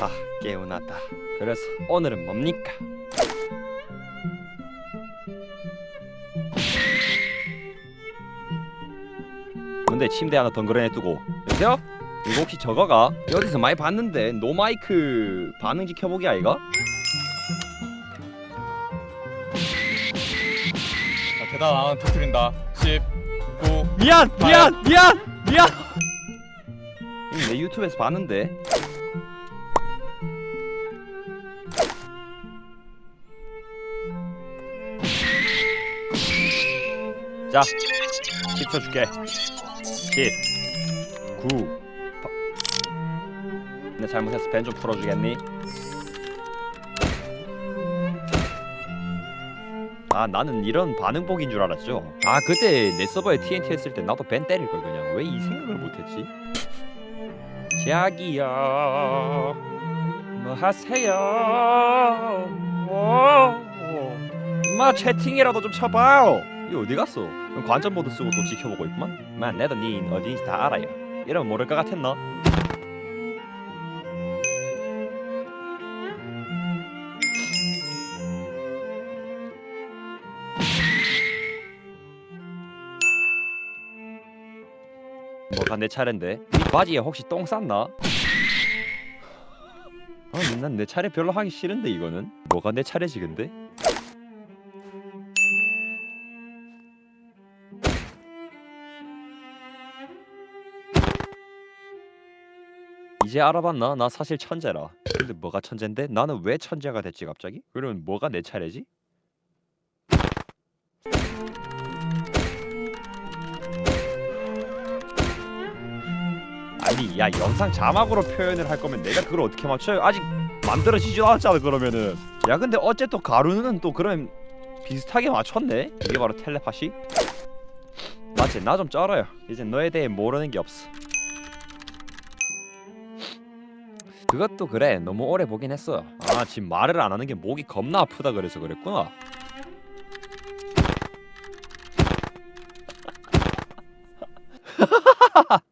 아 개운하다 그래서 오늘은 뭡니까? 근데 침대 하나 덩그러니 두고 여보세요? 이거 혹시 저거가? 어디서 많이 봤는데 노마이크 반응 지 켜보기 아이가? 안 하면 터뜨린다. 10 9 미안 미안 미안 미안. 이거 내 유튜브에서 봤는데. 자 10초 줄게. 10 9 내 잘못해서 벤 좀 풀어주겠니? 아 나는 이런 반응복인 줄 알았죠. 아 그때 내 서버에 TNT 했을 때 나도 벤 때릴 걸 그냥. 왜 이 생각을 못했지? 자기야 뭐 하세요? 마 채팅이라도 좀 쳐봐요. 이 어디 갔어? 관전 모드 쓰고 또 지켜보고 있구만. 만 내도 니 어디인지 다 알아요. 이러면 모를 것 같았나 뭐가 내 차례인데 이 바지에 혹시 똥 쌌나? 아니 난내 차례 별로 하기 싫은데 이거는 뭐가 내 차례지 근데? 이제 알아봤나? 나 사실 천재라 근데 뭐가 천재인데? 나는 왜 천재가 됐지 갑자기? 그러면 뭐가 내 차례지? 아니 야 영상 자막으로 표현을 할 거면 내가 그걸 어떻게 맞춰요? 아직 만들어지지도 않았잖아 그러면은. 야 근데 어째 또 가루는 또 그럼 비슷하게 맞췄네? 이게 바로 텔레파시? 맞지? 나 좀 쩔어요. 이제 너에 대해 모르는 게 없어. 그것도 그래. 너무 오래 보긴 했어. 아 지금 말을 안 하는 게 목이 겁나 아프다 그래서 그랬구나